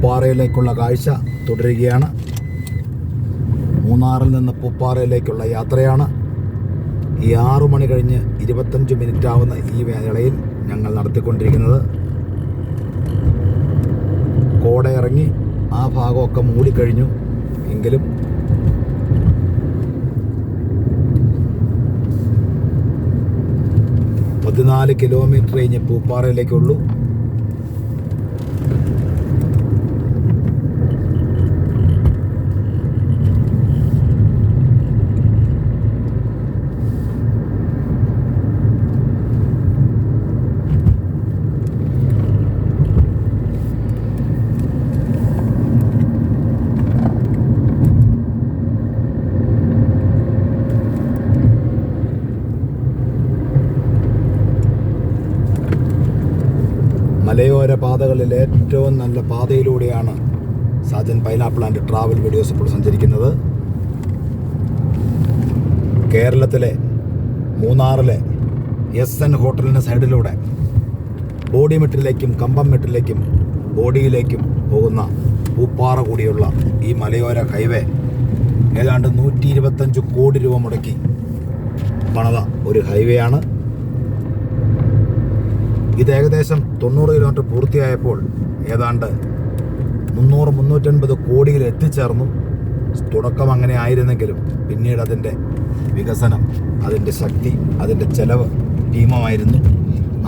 പൂപ്പാറയിലേക്കുള്ള കാഴ്ച തുടരുകയാണ്. മൂന്നാറിൽ നിന്ന് പൂപ്പാറയിലേക്കുള്ള യാത്രയാണ്. ഈ ആറു മണി കഴിഞ്ഞ് ഇരുപത്തഞ്ച് മിനിറ്റ് ആവുന്ന ഈ വേളയിൽ ഞങ്ങൾ നടത്തിക്കൊണ്ടിരിക്കുന്നത്. കോട ഇറങ്ങി ആ ഭാഗമൊക്കെ മൂടിക്കഴിഞ്ഞു. എങ്കിലും പതിനാല് കിലോമീറ്റർ കഴിഞ്ഞ് പൂപ്പാറയിലേക്കുള്ളൂ. മലയോര ഏറ്റവും നല്ല പാതയിലൂടെയാണ് Sajan pineapple and travel videos ഇപ്പോൾ സഞ്ചരിക്കുന്നത്. കേരളത്തിലെ മൂന്നാറിലെ എസ് എൻ ഹോട്ടലിന്റെ സൈഡിലൂടെ ബോഡി മെട്ടിലേക്കും കമ്പം മെട്ടിലേക്കും ബോഡിയിലേക്കും പോകുന്ന പൂപ്പാറ കൂടിയുള്ള ഈ മലയോര ഹൈവേ ഏതാണ്ട് നൂറ്റി ഇരുപത്തഞ്ച് കോടി രൂപ മുടക്കി പണത ഒരു ഹൈവേ ആണ് ഇത് ഏകദേശം തൊണ്ണൂറ് കിലോമീറ്റർ പൂർത്തിയായപ്പോൾ ഏതാണ്ട് മുന്നൂറ് മുന്നൂറ്റൻപത് കോടിയിൽ എത്തിച്ചേർന്നു. തുടക്കം അങ്ങനെ ആയിരുന്നെങ്കിലും പിന്നീട് അതിന്റെ വികസനം അതിന്റെ ശക്തി അതിന്റെ ചെലവ് ഭീമമായിരുന്നു.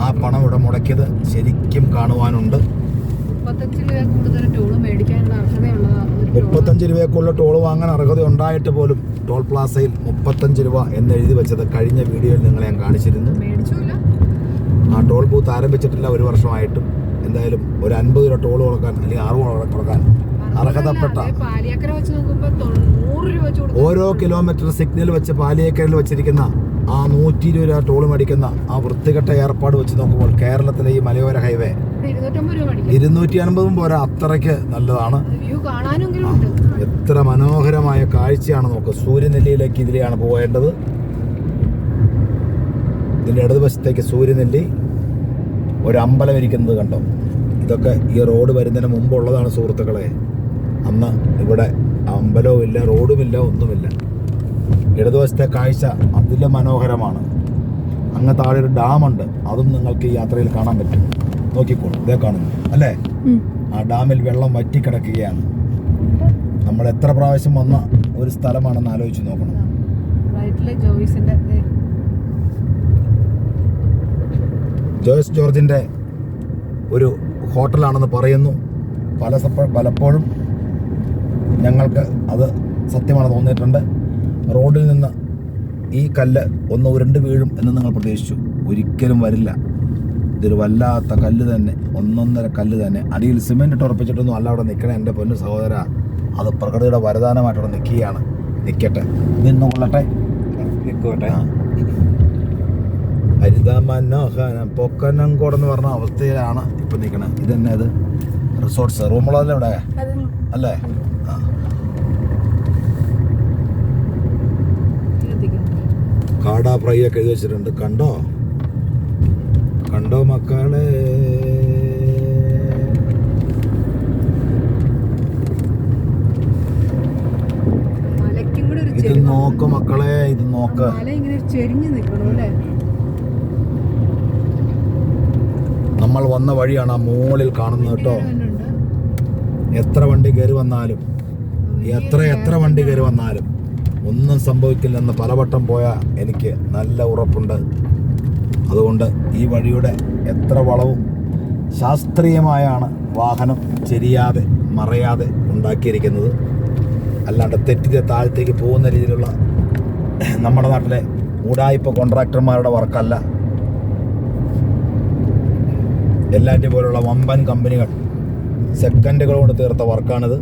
ആ പണം ഇവിടെ മുടക്കിയത് ശരിക്കും കാണുവാനുണ്ട്. മുപ്പത്തഞ്ച്. രൂപയ്ക്കുള്ള ടോൾ വാങ്ങാൻ അർഹത ഉണ്ടായിട്ട് പോലും ടോൾ പ്ലാസയിൽ മുപ്പത്തഞ്ച് രൂപ എന്ന് എഴുതി വെച്ചത് കഴിഞ്ഞ വീഡിയോയിൽ നിങ്ങളെ ഞാൻ കാണിച്ചിരുന്നു. ആ ടോൾ ബൂത്ത് ആരംഭിച്ചിട്ടില്ല ഒരു വർഷമായിട്ടും. എന്തായാലും ഒരു അൻപത് രൂപ ടോൾ കൊടുക്കാൻ അല്ലെങ്കിൽ ആറ് രൂപ കൊടുക്കാൻ അർഹതപ്പെട്ട ഓരോ കിലോമീറ്റർ സിഗ്നൽ വെച്ച് പാലിയേക്കരയിൽ വെച്ചിരിക്കുന്ന ആ നൂറ്റി ഇരുപത് രൂപ ടോൾ മേടിക്കുന്ന ആ വൃത്തികെട്ട ഏർപ്പാട് വെച്ച് നോക്കുമ്പോൾ കേരളത്തിലെ ഈ മലയോര ഹൈവേ ഇരുന്നൂറ്റി അൻപതും പോരാ അത്രയ്ക്ക് നല്ലതാണ്. എത്ര മനോഹരമായ കാഴ്ചയാണ് നോക്ക്. സൂര്യനെല്ലിയിലേക്ക് ഇതിലെയാണ് പോകേണ്ടത്. ഇതിന്റെ ഇടതുവശത്തേക്ക് സൂര്യനെല്ലി ഒരു അമ്പലം ഇരിക്കുന്നത് കണ്ടോ? ഇതൊക്കെ ഈ റോഡ് വരുന്നതിന് മുമ്പുള്ളതാണ് സുഹൃത്തുക്കളെ. അന്ന് ഇവിടെ അമ്പലവും ഇല്ല റോഡുമില്ല ഒന്നുമില്ല. ഇടതുവശത്തെ കാഴ്ച അതിലും മനോഹരമാണ്. അങ്ങ് താഴെ ഒരു ഡാമുണ്ട്. അതും നിങ്ങൾക്ക് ഈ യാത്രയിൽ കാണാൻ പറ്റും. നോക്കിക്കോളൂ ഇതേ കാണുന്നു. അല്ലേ? ആ ഡാമിൽ വെള്ളം വറ്റിക്കിടക്കുകയാണ്. നമ്മൾ എത്ര പ്രാവശ്യം വന്ന ഒരു സ്ഥലമാണെന്ന് ആലോചിച്ച് നോക്കണം. ജോയ്സ് ജോർജിന്റെ ഒരു ഹോട്ടലാണെന്ന് പറയുന്നു. പല പലപ്പോഴും ഞങ്ങൾക്ക് അത് സത്യമാണ് തോന്നിയിട്ടുണ്ട്. റോഡിൽ നിന്ന് ഈ കല്ല് ഒന്ന് ഉരുണ്ട് വീഴും എന്ന് നിങ്ങൾ പ്രതീക്ഷിച്ചു. ഒരിക്കലും വരില്ല. ഇതൊരു വല്ലാത്ത കല്ല് തന്നെ ഒന്നൊന്നര കല്ല് തന്നെ. അടിയിൽ സിമെന്റ് ഇട്ട് ഉറപ്പിച്ചിട്ടൊന്നും അല്ല അവിടെ നിൽക്കണേ എന്റെ പൊന്നു സഹോദര അത് പ്രകൃതിയുടെ വരദാനമായിട്ട് അവിടെ നിൽക്കുകയാണ്. നിൽക്കട്ടെ നിന്ന് കൊള്ളട്ടെ. നിൽക്കോട്ടെ പൊക്കനംകോട് എന്ന് പറഞ്ഞ അവസ്ഥയിലാണ് ഇപ്പൊ നിൽക്കണത് ഇതന്നെ അത് റിസോർട്ട്സ് റൂമുള്ളതല്ലേ ഇവിടെ? അല്ലേ? ആ. കാട ഫ്രൈ ഒക്കെ എഴുതി വെച്ചിട്ടുണ്ട്. കണ്ടോ? കണ്ടോ മക്കളെ? ഇത്. നോക്ക് മക്കളെ ഇത് നോക്ക്. ഇങ്ങനെ ചെരിഞ്ഞു നിൽക്കണം അല്ലേ? നമ്മൾ വന്ന വഴിയാണ് ആ മുകളിൽ കാണുന്നത് കേട്ടോ. എത്ര വണ്ടി കയറി വന്നാലും എത്ര എത്ര വണ്ടി കയറി വന്നാലും ഒന്നും സംഭവിക്കില്ലെന്ന് പലവട്ടം പോയ എനിക്ക് നല്ല ഉറപ്പുണ്ട്. അതുകൊണ്ട് ഈ വഴിയുടെ എത്ര വളവും ശാസ്ത്രീയമായാണ് വാഹനം ചെരിയാതെ മറയാതെ ഉണ്ടാക്കിയിരിക്കുന്നത്. അല്ലാണ്ട് തെറ്റിന്റെ താഴത്തേക്ക് പോകുന്ന രീതിയിലുള്ള നമ്മുടെ നാട്ടിലെ ഊടായ്പ കോൺട്രാക്ടർമാരുടെ വർക്കല്ല എല്ലാറ്റിൻ പോലുള്ള വമ്പൻ കമ്പനികൾ സെക്കൻഡുകൾ കൊണ്ട് തീർത്ത വർക്കാണിത്.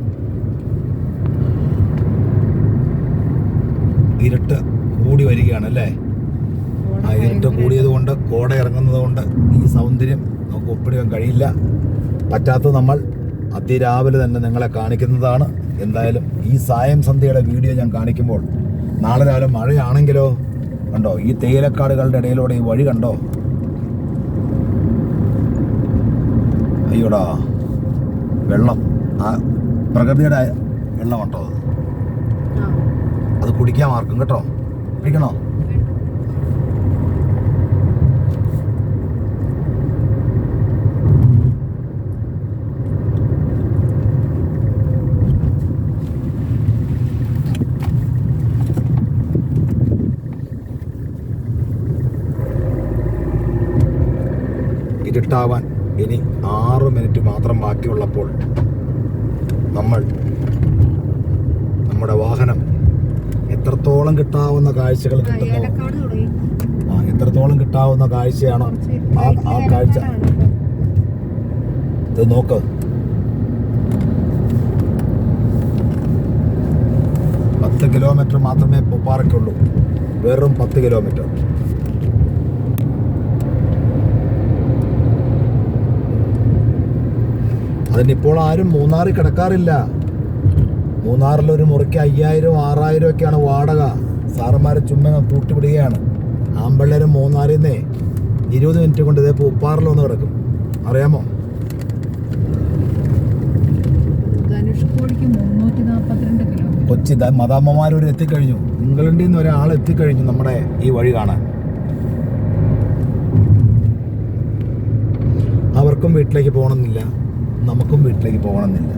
ഇരുട്ട് കൂടി വരികയാണ് അല്ലേ? ആ ഇരുട്ട് കൂടിയത് കൊണ്ട് കോട ഇറങ്ങുന്നത് കൊണ്ട് ഈ സൗന്ദര്യം നമുക്ക് ഒപ്പിടിക്കാൻ കഴിയില്ല. പറ്റാത്ത നമ്മൾ അതിരാവിലെ തന്നെ നിങ്ങളെ കാണിക്കുന്നതാണ്. എന്തായാലും ഈ സായം സന്ധ്യയുടെ വീഡിയോ ഞാൻ കാണിക്കുമ്പോൾ നാളെ രാവിലെ മഴയാണെങ്കിലോ കണ്ടോ? ഈ തേയിലക്കാടുകളുടെ ഇടയിലൂടെ ഈ വഴി കണ്ടോ? അയ്യോടാ വെള്ളം ആ പ്രകൃതിയുടെ വെള്ളമുണ്ടോ? അത് കുടിക്കാൻ ആർക്കും കേട്ടോ? കുടിക്കണോ ഇരുട്ടാവാൻ ഇനി ആറ് മിനിറ്റ് ബാക്കിയുള്ളപ്പോൾ നമ്മൾ നമ്മുടെ വാഹനം എത്രത്തോളം കിട്ടാവുന്ന കാഴ്ചകൾ കിട്ടുന്നു? ആ എത്രത്തോളം കിട്ടാവുന്ന കാഴ്ചയാണോ ആ ആ കാഴ്ച. ഇത് നോക്ക്. പത്ത് കിലോമീറ്റർ മാത്രമേ പൂപ്പാറയ്ക്കുള്ളൂ വെറും പത്ത് കിലോമീറ്റർ അതിനിപ്പോൾ ആരും മൂന്നാറിൽ കിടക്കാറില്ല. മൂന്നാറിൽ ഒരു മുറിക്ക് അയ്യായിരം ആറായിരം ഒക്കെയാണ് വാടക. സാറന്മാരെ ചുമ്മാ കൂട്ടിവിടുകയാണ്. ആമ്പിള്ളേരും മൂന്നാറിൽ നിന്നേ ഇരുപത് മിനിറ്റ് കൊണ്ട് ഇതേ പൂപ്പാറിൽ വന്ന് കിടക്കും. അറിയാമോ? കൊച്ചി മതാമ്മമാരൊരു എത്തിക്കഴിഞ്ഞു. ഇംഗ്ലണ്ടിൽ നിന്ന് ഒരാൾ എത്തിക്കഴിഞ്ഞു നമ്മുടെ ഈ വഴി കാണാൻ. അവർക്കും വീട്ടിലേക്ക് പോകണമെന്നില്ല. നമുക്കും വീട്ടിലേക്ക് പോകണമെന്നില്ല.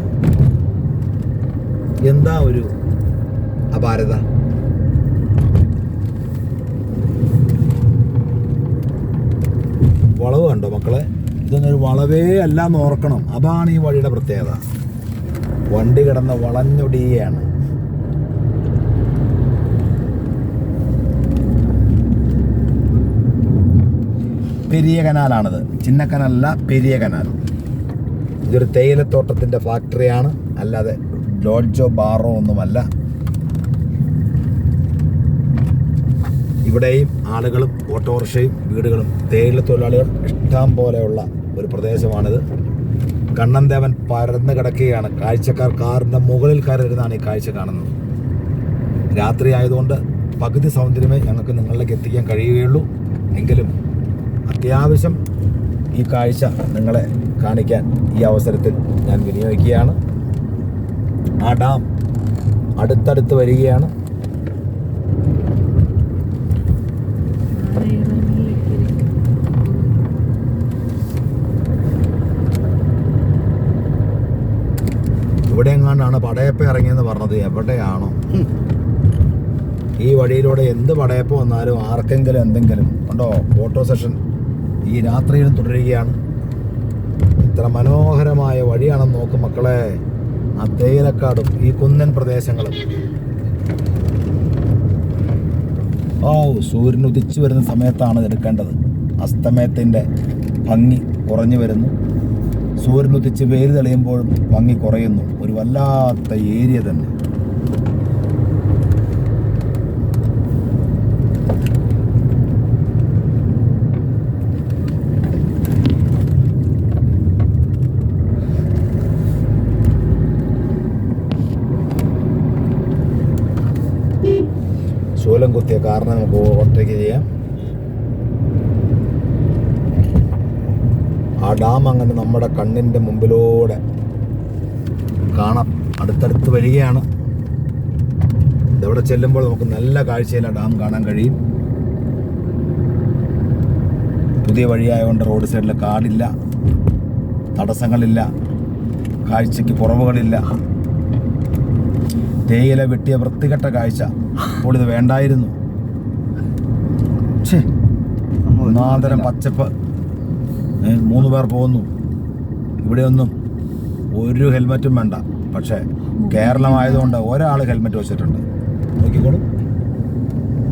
എന്താ ഒരു അപാരത? വളവ് കണ്ടോ മക്കളെ? ഇതൊന്നൊരു വളവേ അല്ല എന്ന് ഓർക്കണം. അതാണ് ഈ വഴിയുടെ പ്രത്യേകത. വണ്ടി കിടന്ന് വളഞ്ഞൊടിയാണ് പെരിയ കനാലാണിത്. ചിന്ന കനാലല്ല പെരിയ കനാൽ. ഇതൊരു തേയിലത്തോട്ടത്തിന്റെ ഫാക്ടറിയാണ് അല്ലാതെ ലോഡ്ജോ ബാറോ ഒന്നുമല്ല. ഇവിടെയും ആളുകളും ഓട്ടോറിക്ഷയും വീടുകളും തേയില തൊഴിലാളികൾ ഇഷ്ടം പോലെയുള്ള ഒരു പ്രദേശമാണിത്. കണ്ണൻദേവൻ പരന്ന് കിടക്കുകയാണ്. കാഴ്ചക്കാർ കാറിന്റെ മുകളിൽ കയറിയിരുന്നാണ് ഈ കാഴ്ച കാണുന്നത്. രാത്രി ആയതുകൊണ്ട് പകുതി സൗന്ദര്യമേ ഞങ്ങൾക്ക് നിങ്ങളിലേക്ക് എത്തിക്കാൻ കഴിയുകയുള്ളൂ. എങ്കിലും അത്യാവശ്യം ഈ കാഴ്ച നിങ്ങളെ കാണിക്കാൻ ഈ അവസരത്തിൽ ഞാൻ വിനിയോഗിക്കുകയാണ്. ആ ഡാം അടുത്തടുത്ത് വരികയാണ്. ഇവിടെ എങ്ങാണ്ടാണ് പടയപ്പ ഇറങ്ങിയെന്ന് പറഞ്ഞത്? എവിടെയാണോ? ഈ വഴിയിലൂടെ എന്ത് പടയപ്പ വന്നാലും ആർക്കെങ്കിലും എന്തെങ്കിലും ഉണ്ടോ? ഓട്ടോ സെഷൻ ഈ രാത്രിയിലും തുടരുകയാണ്. ഇത്ര മനോഹരമായ വഴിയാണെന്ന് നോക്കും മക്കളെ. ആ തേയിലക്കാടും ഈ കുന്നൻ പ്രദേശങ്ങളും. ഓ സൂര്യൻ ഉദിച്ചു വരുന്ന സമയത്താണ് എടുക്കേണ്ടത്. അസ്തമയത്തിന്റെ ഭംഗി കുറഞ്ഞു വരുന്നു. സൂര്യൻ ഉദിച്ച് വേര് തെളിയുമ്പോഴും ഭംഗി കുറയുന്നു. ഒരു വല്ലാത്ത ഏരിയ തന്നെ. കാറിനെ നമുക്ക് ഓവർടേക്ക് ചെയ്യാം. ആ ഡാം അങ്ങനെ നമ്മുടെ കണ്ണിന്റെ മുമ്പിലൂടെ കാണാം. അടുത്തടുത്ത് വരികയാണ്. ഇതവിടെ ചെല്ലുമ്പോൾ നമുക്ക് നല്ല കാഴ്ചയിൽ ആ ഡാം കാണാൻ കഴിയും. പുതിയ വഴിയായതുകൊണ്ട് റോഡ് സൈഡിൽ കാടില്ല. തടസ്സങ്ങളില്ല. കാഴ്ചയ്ക്ക് കുറവുകളില്ല. തേയില വെട്ടിയ വൃത്തികെട്ട കാഴ്ച. അപ്പോൾ ഇത് വേണ്ടായിരുന്നു. ഒന്നാന്തരം പച്ചപ്പ് മൂന്ന് പേർ പോകുന്നു. ഇവിടെയൊന്നും ഒരു ഹെൽമെറ്റും വേണ്ട. പക്ഷേ കേരളമായതുകൊണ്ട് ഒരാൾ ഹെൽമെറ്റ് വെച്ചിട്ടുണ്ട്. നോക്കിക്കോളൂ.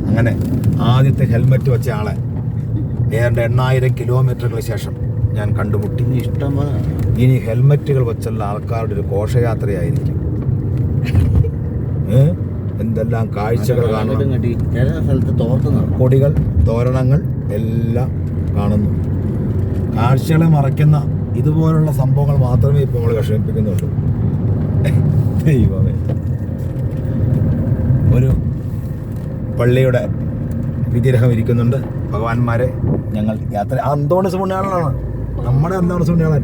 അങ്ങനെ ആദ്യത്തെ ഹെൽമെറ്റ് വെച്ച ആളെ ഏതാണ്ട് എണ്ണായിരം കിലോമീറ്ററുകൾക്ക് ശേഷം ഞാൻ കണ്ടുമുട്ടി. ഇഷ്ടമാണ് ഇഷ്ടം ഇനി ഹെൽമെറ്റുകൾ വെച്ചുള്ള ആൾക്കാരുടെ ഒരു ഘോഷയാത്രയായിരിക്കും. ഏ? എന്തെല്ലാം കാഴ്ചകൾ കാണുന്നു കാണണം. കൊടികൾ തോരണങ്ങൾ എല്ലാം കാണുന്നു. കാഴ്ചകളെ മറയ്ക്കുന്ന ഇതുപോലുള്ള സംഭവങ്ങൾ മാത്രമേ ഇപ്പോൾ നമ്മൾ വിഷമിപ്പിക്കുന്നുള്ളൂ. ദൈവമേ. ഒരു പള്ളിയുടെ വിഗ്രഹം ഇരിക്കുന്നുണ്ട്. ഭഗവാന്മാരെ ഞങ്ങൾ യാത്ര അന്തോണിസ് പുണ്യാളനാണ് നമ്മുടെ അന്തോണിസ് പുണ്യാളൻ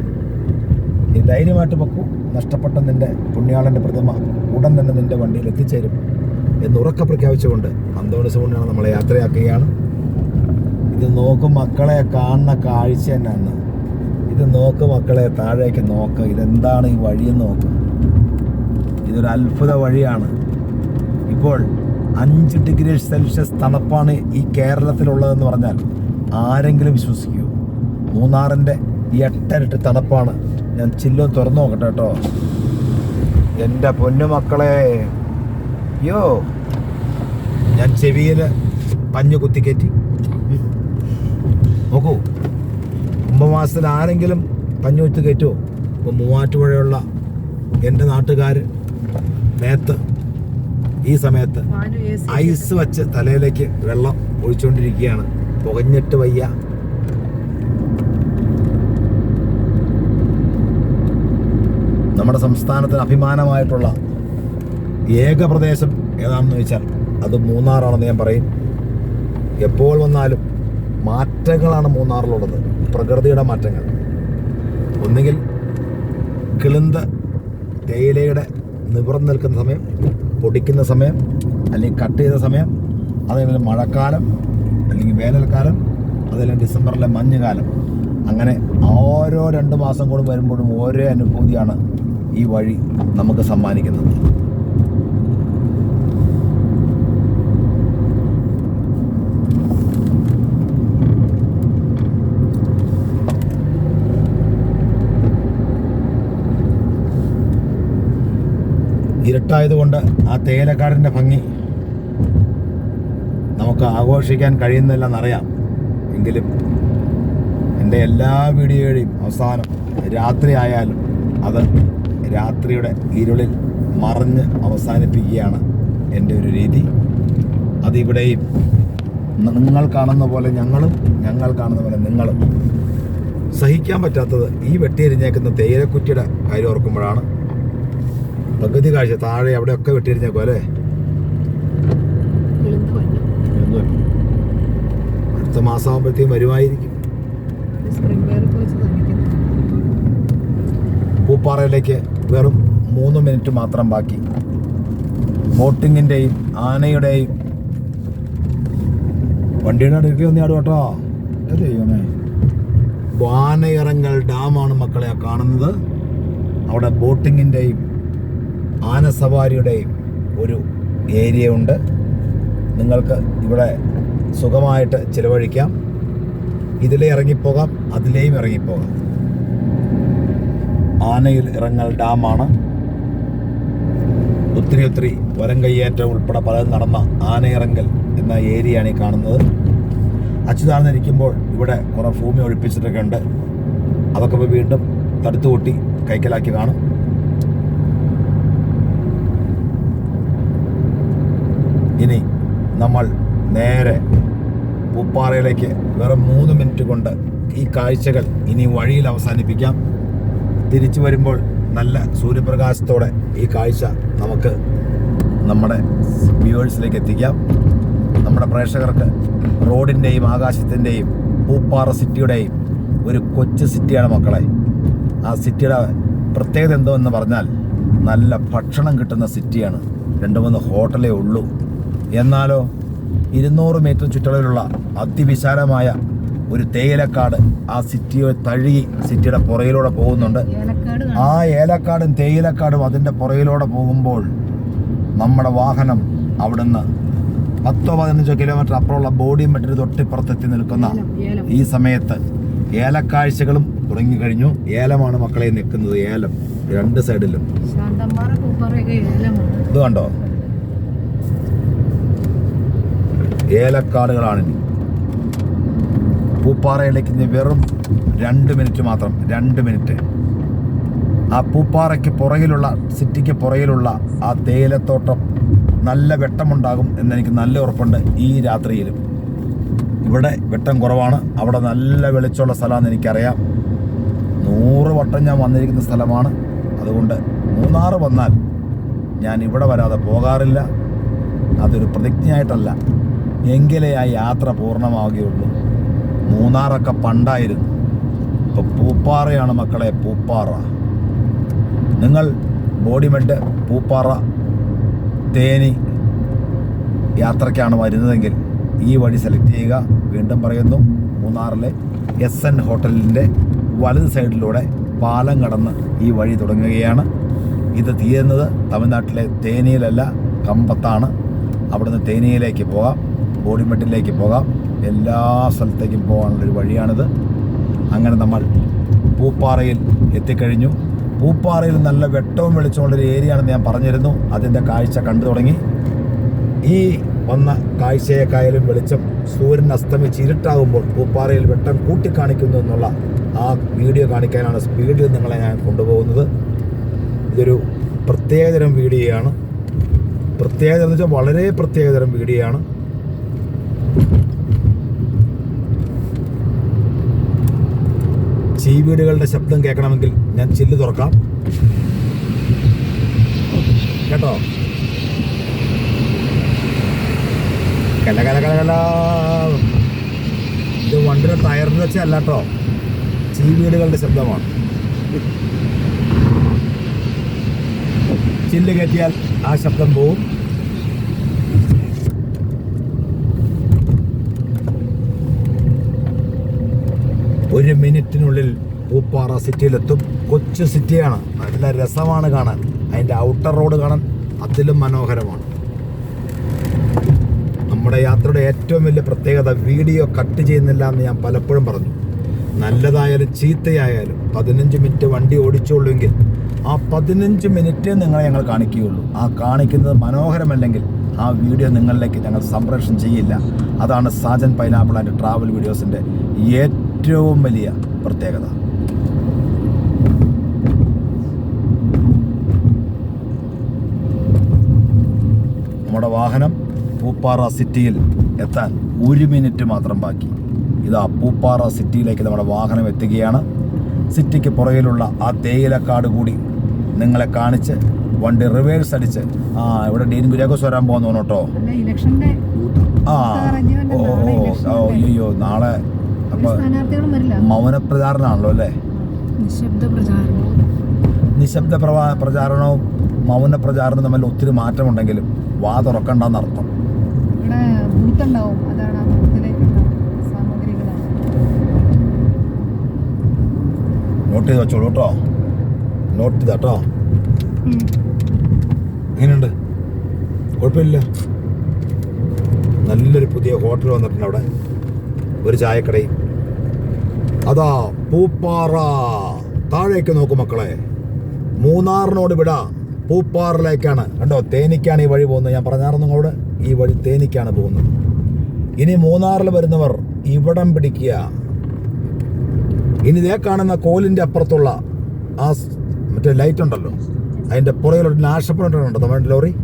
നീ ധൈര്യമായിട്ട് പൊക്കൂ. നഷ്ടപ്പെട്ട നിന്റെ പുണ്യാളന്റെ പ്രതിമ ഉടൻ തന്നെ നിന്റെ വണ്ടിയിൽ എത്തിച്ചേരും. എന്ന് ഉറക്കെ പ്രഖ്യാപിച്ചുകൊണ്ട് അന്തോണിസ് കൊണ്ടാണ് നമ്മളെ യാത്രയാക്കുകയാണ്. ഇത് നോക്കും മക്കളെ കാണുന്ന കാഴ്ച തന്നെയാണ്. ഇത് നോക്ക് മക്കളെ താഴേക്ക് നോക്ക് ഇതെന്താണ് ഈ വഴിയെന്ന് നോക്ക് ഇതൊരു അത്ഭുത വഴിയാണ്. ഇപ്പോൾ അഞ്ച് ഡിഗ്രി സെൽഷ്യസ് തണുപ്പാണ് ഈ കേരളത്തിലുള്ളതെന്ന് പറഞ്ഞാൽ ആരെങ്കിലും വിശ്വസിക്കൂ. മൂന്നാറിന്റെ എട്ടരട്ട് തണുപ്പാണ്. ഞാൻ ചില്ലും തുറന്നു നോക്കട്ടെ കേട്ടോ. എന്റെ പൊന്നു മക്കളെ യോ ഞാൻ ചെവിയിൽ പഞ്ഞു കുത്തിക്കയറ്റി നോക്കൂ. കുംഭമാസത്തിൽ ആരെങ്കിലും പഞ്ഞു കുത്തി കയറ്റുമോ ഇപ്പോൾ മൂവാറ്റുപുഴയുള്ള എന്റെ നാട്ടുകാർ മേത്ത് ഈ സമയത്ത് ഐസ് വച്ച് തലയിലേക്ക് വെള്ളം ഒഴിച്ചുകൊണ്ടിരിക്കുകയാണ് പുകഞ്ഞിട്ട് വയ്യ. നമ്മുടെ സംസ്ഥാനത്തിന് അഭിമാനമായിട്ടുള്ള ഏക പ്രദേശം ഏതാണെന്ന് ചോദിച്ചാൽ അത് മൂന്നാറാണെന്ന് ഞാൻ പറയും. എപ്പോൾ വന്നാലും മാറ്റങ്ങളാണ് മൂന്നാറിലുള്ളത്. പ്രകൃതിയുടെ മാറ്റങ്ങൾ. ഒന്നുകിൽ കിളിന്ത് തേയിലയുടെ നിവർന്ന് നിൽക്കുന്ന സമയം പൊടിക്കുന്ന സമയം അല്ലെങ്കിൽ കട്ട് ചെയ്ത സമയം അതേപോലെ മഴക്കാലം അല്ലെങ്കിൽ വേനൽക്കാലം അതല്ലെങ്കിൽ ഡിസംബറിലെ മഞ്ഞുകാലം. അങ്ങനെ ഓരോ രണ്ട് മാസം കൂടി വരുമ്പോഴും ഓരോ അനുഭൂതിയാണ് ഈ വഴി നമുക്ക് സമ്മാനിക്കുന്നത്. ഇരുട്ടായതുകൊണ്ട് ആ തേയിലക്കാടിന്റെ ഭംഗി നമുക്ക് ആഘോഷിക്കാൻ കഴിയുന്നില്ലെന്നറിയാം. എങ്കിലും എന്റെ എല്ലാ വീഡിയോയുടെയും അവസാനം രാത്രി ആയാലും അത് രാത്രിയുടെ ഇരുളിൽ മറഞ്ഞ് അവസാനിപ്പിക്കുകയാണ് എന്റെ ഒരു രീതി. അതിവിടെയും നിങ്ങൾ കാണുന്ന പോലെ ഞങ്ങളും ഞങ്ങൾ കാണുന്ന പോലെ നിങ്ങളും സഹിക്കാൻ പറ്റാത്തത് ഈ വെട്ടിയെരിഞ്ഞേക്കുന്ന തേയിലക്കുറ്റിയുടെ കാര്യം ഓർക്കുമ്പോഴാണ് പകുതി കാഴ്ച താഴെ അവിടെയൊക്കെ വെട്ടിയെരിഞ്ഞേക്കും അല്ലേ. അടുത്ത മാസമാകുമ്പോഴത്തേക്കും വരുമായിരിക്കും. പൂപ്പാറയിലേക്ക് വെറും മൂന്ന് മിനിറ്റ് മാത്രം ബാക്കി. ബോട്ടിങ്ങിന്റെയും ആനയുടെയും. വണ്ടിയുടെ അടുക്കി ഒന്ന് ആടും കേട്ടോ. എന്ത് ചെയ്യുമേ ആനയിറങ്ങൽ ഡാമാണ് മക്കളെ കാണുന്നത്. അവിടെ ബോട്ടിങ്ങിന്റെയും ആനസവാരിയുടെയും ഒരു ഏരിയ ഉണ്ട് നിങ്ങൾക്ക് ഇവിടെ സുഖമായിട്ട് ചിലവഴിക്കാം. ഇതിലേ ഇറങ്ങിപ്പോകാം അതിലേയും ഇറങ്ങിപ്പോകാം. ആനയിൽ ഇറങ്ങൽ ഡാമാണ്. ഒത്തിരി ഒത്തിരി വരം കയ്യേറ്റം ഉൾപ്പെടെ പലതും നടന്ന ആനയിറങ്ങൽ എന്ന ഏരിയയാണ് ഈ കാണുന്നത്. അച്യുതാനന്ദരിക്കുമ്പോൾ ഇവിടെ കുറേ ഭൂമി ഒഴിപ്പിച്ചിട്ടൊക്കെ ഉണ്ട്. അതൊക്കെ വീണ്ടും തടുത്തു കൂട്ടി കൈക്കലാക്കി കാണും. ഇനി നമ്മൾ നേരെ പൂപ്പാറയിലേക്ക് വെറും മൂന്ന് മിനിറ്റ് കൊണ്ട് ഈ കാഴ്ചകൾ ഇനി വഴിയിൽ അവസാനിപ്പിക്കാം. തിരിച്ചു വരുമ്പോൾ നല്ല സൂര്യപ്രകാശത്തോടെ ഈ കാഴ്ച നമുക്ക് നമ്മുടെ വ്യൂവേഴ്സിലേക്ക് എത്തിക്കാം. നമ്മുടെ പ്രേക്ഷകർക്ക് റോഡിന്റെയും ആകാശത്തിന്റെയും പൂപ്പാറ സിറ്റിയുടെയും ഒരു കൊച്ചു സിറ്റിയാണ് മക്കളെ. ആ സിറ്റിയുടെ പ്രത്യേകത എന്തോ എന്ന് പറഞ്ഞാൽ നല്ല ഭക്ഷണം കിട്ടുന്ന സിറ്റിയാണ്. രണ്ട് മൂന്ന് ഹോട്ടലേ ഉള്ളൂ. എന്നാലോ ഇരുന്നൂറ് മീറ്റർ ചുറ്റളവിലുള്ള അതിവിശാലമായ ഒരു തേയിലക്കാട് ആ സിറ്റിയെ തഴുകി സിറ്റിയുടെ പുറയിലൂടെ പോകുന്നുണ്ട്. ആ ഏലക്കാടും തേയിലക്കാടും അതിന്റെ പുറയിലൂടെ പോകുമ്പോൾ നമ്മുടെ വാഹനം അവിടുന്ന് പത്തോ പതിനഞ്ചോ കിലോമീറ്റർ അപ്പുറമുള്ള ബോഡി മറ്റൊരു തൊട്ടിപ്പുറത്തെത്തി നിൽക്കുന്ന. ഈ സമയത്ത് ഏലക്കാഴ്ചകളും തുടങ്ങിക്കഴിഞ്ഞു ഏലമാണ് മക്കളെ നിൽക്കുന്നത്. ഏലം. രണ്ട് സൈഡിലും ഇത് കണ്ടോ? ഏലക്കാടുകളാണ് ഇനി. പൂപ്പാറയിലേക്ക് ഇനി വെറും രണ്ട് മിനിറ്റ് മാത്രം രണ്ട് മിനിറ്റ്. ആ പൂപ്പാറയ്ക്ക് പുറകിലുള്ള സിറ്റിക്ക് പുറകിലുള്ള ആ തേയിലത്തോട്ടം നല്ല വെട്ടമുണ്ടാകും എന്നെനിക്ക് നല്ല ഉറപ്പുണ്ട് ഈ രാത്രിയിലും. ഇവിടെ വെട്ടം കുറവാണ്. അവിടെ നല്ല വെളിച്ചമുള്ള സ്ഥലമാണെന്ന് എനിക്കറിയാം. നൂറ് വട്ടം ഞാൻ വന്നിരിക്കുന്ന സ്ഥലമാണ്. അതുകൊണ്ട് മൂന്നാറ് വന്നാൽ ഞാൻ ഇവിടെ വരാതെ പോകാറില്ല. അതൊരു പ്രതിജ്ഞയായിട്ടല്ല. എങ്കിലേ ആ യാത്ര പൂർണമാവുകയുള്ളൂ. മൂന്നാറൊക്കെ പണ്ടായിരുന്നു. ഇപ്പൊ പൂപ്പാറയാണ് മക്കളെ പൂപ്പാറ. നിങ്ങൾ ബോഡിമെഡ് പൂപ്പാറ തേനി യാത്രയ്ക്കാണ് വരുന്നതെങ്കിൽ ഈ വഴി സെലക്ട് ചെയ്യുക. വീണ്ടും പറയുന്നു മൂന്നാറിലെ എസ് എൻ ഹോട്ടലിന്റെ വലത് സൈഡിലൂടെ പാലം കടന്ന് ഈ വഴി തുടങ്ങുകയാണ്. ഇത് തീരുന്നത് തമിഴ്നാട്ടിലെ തേനിയിലല്ല കമ്പത്താണ്. അവിടുന്ന് തേനിയിലേക്ക് പോകാം. ബോഡിമെട്ടിലേക്ക് പോകാം. എല്ലാ സ്ഥലത്തേക്കും പോകാനുള്ളൊരു വഴിയാണിത്. അങ്ങനെ നമ്മൾ പൂപ്പാറയിൽ എത്തിക്കഴിഞ്ഞു. പൂപ്പാറയിൽ നല്ല വെട്ടവും വെളിച്ചമുള്ളൊരു ഏരിയ ആണെന്ന് ഞാൻ പറഞ്ഞിരുന്നു. അതിന്റെ കാഴ്ച കണ്ടു തുടങ്ങി. ഈ വന്ന കാഴ്ചയേക്കായാലും വെളിച്ചം സൂര്യൻ അസ്തമിച്ച് ഇരുട്ടാകുമ്പോൾ പൂപ്പാറയിൽ വെട്ടം കൂട്ടിക്കാണിക്കുന്നു എന്നുള്ള ആ വീഡിയോ കാണിക്കാനാണ് സ്പീഡിൽ നിങ്ങളെ ഞാൻ കൊണ്ടുപോകുന്നത്. ഇതൊരു പ്രത്യേകതരം വീഡിയോയാണ്. പ്രത്യേകത എന്ന് വെച്ചാൽ വളരെ പ്രത്യേകതരം വീഡിയോയാണ്. ചീവീടുകളുടെ ശബ്ദം കേൾക്കണമെങ്കിൽ ഞാൻ ചില്ല് തുറക്കാം. കേട്ടോ? കല കല കല കല. ഇത് വണ്ടിയുടെ ടയറിന് വെച്ചല്ല കേട്ടോ. ചീവീടുകളുടെ ശബ്ദമാണ്. ചില്ല് കയറ്റിയാൽ ആ ശബ്ദം പോവും. ഒരു മിനിറ്റിനുള്ളിൽ പൂപ്പാറ സിറ്റിയിലെത്തും. കൊച്ചു സിറ്റിയാണ്. നല്ല രസമാണ് കാണാൻ. അതിന്റെ ഔട്ടർ റോഡ് കാണാൻ അതിലും മനോഹരമാണ്. നമ്മുടെ യാത്രയുടെ ഏറ്റവും വലിയ പ്രത്യേകത വീഡിയോ കട്ട് ചെയ്യുന്നില്ല എന്ന് ഞാൻ പലപ്പോഴും പറഞ്ഞു. നല്ലതായാലും ചീത്തയായാലും പതിനഞ്ച് മിനിറ്റ് വണ്ടി ഓടിച്ചുള്ളൂവെങ്കിൽ ആ പതിനഞ്ച് മിനിറ്റ് നിങ്ങളെ ഞങ്ങൾ കാണിക്കുകയുള്ളൂ. ആ കാണിക്കുന്നത് മനോഹരമല്ലെങ്കിൽ ആ വീഡിയോ നിങ്ങളിലേക്ക് ഞങ്ങൾ സംപ്രേഷണം ചെയ്യില്ല. അതാണ് സാജൻ പൈനാപ്പിൾ ആൻഡ് ട്രാവൽ വീഡിയോസിന്റെ ഏറ്റവും വലിയ പ്രത്യേകത. നമ്മുടെ വാഹനം പൂപ്പാറ സിറ്റിയിൽ എത്താൻ ഒരു മിനിറ്റ് മാത്രം ബാക്കി. ഇതാ പൂപ്പാറ സിറ്റിയിലേക്ക് നമ്മുടെ വാഹനം എത്തുകയാണ്. സിറ്റിക്ക് പുറകിലുള്ള ആ തേയിലക്കാട് കൂടി നിങ്ങളെ കാണിച്ച് വണ്ടി റിവേഴ്സ് അടിച്ച്. ആ ഇവിടെ ഡീൻ കുര്യാക്കോസ് വരാൻ പോകുന്നു കേട്ടോ. ആ ഓ ഓ അയ്യോ നാളെ ഒരു അപ്പൊ മൗനപ്രചാരണമാണല്ലോ അല്ലേ? നിശബ്ദ പ്രചാരണവും മൗന പ്രചാരണവും തമ്മിൽ ഒത്തിരി മാറ്റമുണ്ടെങ്കിലും വാ ബൂത്തിലേക്കുള്ള സാമഗ്രികളാണ് നോട്ട് ചെയ്ത് വെച്ചോളൂ കേട്ടോ. നോട്ട് ചെയ്ത കേട്ടോ. എങ്ങനെയുണ്ട്? കുഴപ്പമില്ല. നല്ലൊരു പുതിയ ഹോട്ടൽ വന്നിട്ടുണ്ട് അവിടെ. ഒരു ചായക്കടയും. അതാ പൂപ്പാറ. താഴേക്ക് നോക്കൂ മക്കളെ. മൂന്നാറിനോട് വിട. പൂപ്പാറിലേക്കാണ്. കണ്ടോ തേനിക്കാണ് ഈ വഴി പോകുന്നത്. ഞാൻ പറഞ്ഞായിരുന്നു നിങ്ങളോട് ഈ വഴി തേനിക്കാണ് പോകുന്നത്. ഇനി മൂന്നാറിൽ വരുന്നവർ ഇവിടം പിടിക്കുക. ഇനി ഇതേ കാണുന്ന കോലിന്റെ അപ്പുറത്തുള്ള ആ മറ്റേ ലൈറ്റ് ഉണ്ടല്ലോ. അതിന്റെ പുറകിലൊരു നാശപ്പെടുന്നുണ്ട് നമ്മുടെ ലോറി?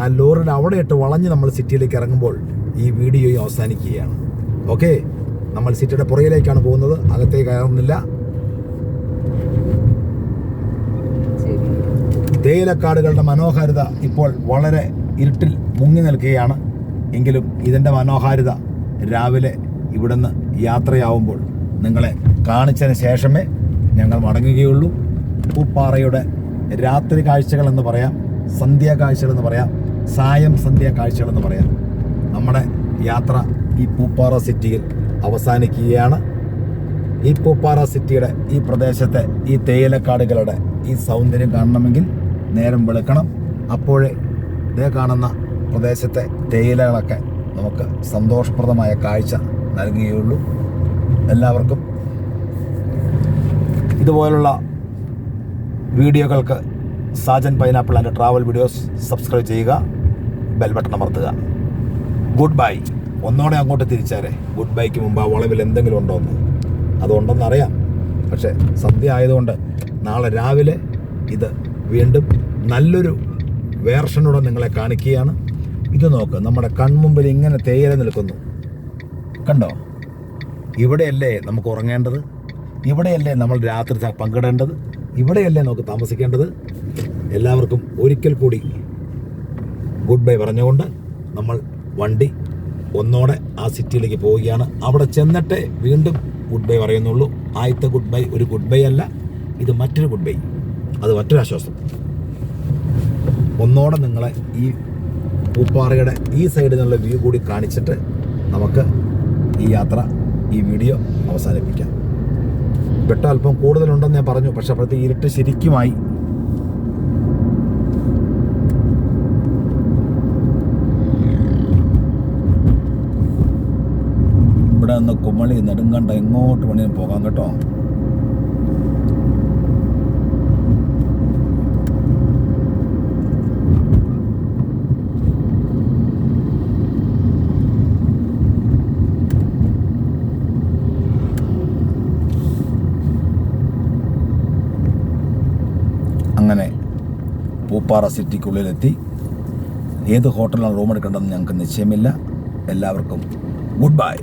ആ ലോറിയുടെ അവിടെ ഇട്ട് വളഞ്ഞ് നമ്മൾ സിറ്റിയിലേക്ക് ഇറങ്ങുമ്പോൾ ഈ വീഡിയോയും അവസാനിക്കുകയാണ്. ഓക്കെ നമ്മൾ സിറ്റിയുടെ പുറകിലേക്കാണ് പോകുന്നത്. അകത്തേക്ക് കയറുന്നില്ല. തേയിലക്കാടുകളുടെ മനോഹാരിത ഇപ്പോൾ വളരെ ഇരുട്ടിൽ മുങ്ങി നിൽക്കുകയാണ്. എങ്കിലും ഇതിന്റെ മനോഹാരിത രാവിലെ ഇവിടുന്ന് യാത്രയാവുമ്പോൾ നിങ്ങളെ കാണിച്ചതിന് ശേഷമേ ഞങ്ങൾ മടങ്ങുകയുള്ളൂ. പൂപ്പാറയുടെ രാത്രി കാഴ്ചകൾ എന്ന് പറയാം സന്ധ്യാ കാഴ്ചകൾ എന്ന് പറയാം സായം സന്ധ്യാ കാഴ്ചകൾ എന്ന് പറയാം. നമ്മുടെ യാത്ര ഈ പൂപ്പാറ സിറ്റിയിൽ അവസാനിക്കുകയാണ്. ഈ പൂപ്പാറ സിറ്റിയുടെ ഈ പ്രദേശത്തെ ഈ തേയിലക്കാടുകളുടെ ഈ സൗന്ദര്യം കാണണമെങ്കിൽ നേരം വെളുക്കണം. അപ്പോഴേ ഇതേ കാണുന്ന പ്രദേശത്തെ തേയിലകളൊക്കെ നമുക്ക് സന്തോഷപ്രദമായ കാഴ്ച നൽകുകയുള്ളൂ. എല്ലാവർക്കും ഇതുപോലുള്ള വീഡിയോകൾക്ക് Sajan pineapple and travel videos subscribe ചെയ്യുക ബെൽ ബട്ടൺ അമർത്തുക. Good bye. ഒന്നോടെ അങ്ങോട്ട് തിരിച്ചാരെ. ഗുഡ് ബൈക്ക് മുമ്പ് ആ വളവിൽ എന്തെങ്കിലും ഉണ്ടോ എന്ന്. അതുണ്ടെന്ന് അറിയാം. പക്ഷേ സദ്യ ആയതുകൊണ്ട് നാളെ രാവിലെ ഇത് വീണ്ടും നല്ലൊരു വേർഷനോടെ നിങ്ങളെ കാണിക്കുകയാണ്. ഇത് നോക്ക് നമ്മുടെ കൺമുമ്പിൽ ഇങ്ങനെ തേയില നിൽക്കുന്നു. കണ്ടോ? ഇവിടെയല്ലേ നമുക്ക് ഉറങ്ങേണ്ടത്? ഇവിടെയല്ലേ നമ്മൾ രാത്രി പങ്കിടേണ്ടത്? ഇവിടെയല്ലേ നമുക്ക് താമസിക്കേണ്ടത്? എല്ലാവർക്കും ഒരിക്കൽ കൂടി ഗുഡ് ബൈ പറഞ്ഞുകൊണ്ട് നമ്മൾ വണ്ടി ഒന്നോടെ ആ സിറ്റിയിലേക്ക് പോവുകയാണ്. അവിടെ ചെന്നിട്ടേ വീണ്ടും ഗുഡ് ബൈ പറയുന്നുള്ളൂ. ആദ്യത്തെ ഗുഡ് ബൈ ഒരു ഗുഡ് ബൈ അല്ല ഇത് മറ്റൊരു ഗുഡ് ബൈ. അത് മറ്റൊരു ആശ്വാസം. ഒന്നോടെ നിങ്ങളെ ഈ പൂപ്പാറയുടെ ഈ സൈഡിൽ നിന്നുള്ള വ്യൂ കൂടി കാണിച്ചിട്ട് നമുക്ക് ഈ യാത്ര ഈ വീഡിയോ അവസാനിപ്പിക്കാം. വെട്ടം അല്പം കൂടുതലുണ്ടെന്ന് ഞാൻ പറഞ്ഞു പക്ഷെ അപ്പോഴത്തെ ഇരുട്ട് ശരിക്കുമായി ഇവിടെ നിന്ന് കുമളി നെടുങ്കണ്ട എങ്ങോട്ട് വേണേലും പോകാം കേട്ടോ. അങ്ങനെ പൂപ്പാറ സിറ്റിക്കുള്ളിലെത്തി. ഏത് ഹോട്ടലിലാണ് റൂം എടുക്കേണ്ടതെന്ന് ഞങ്ങൾക്ക് നിശ്ചയമില്ല. എല്ലാവർക്കും ഗുഡ് ബൈ.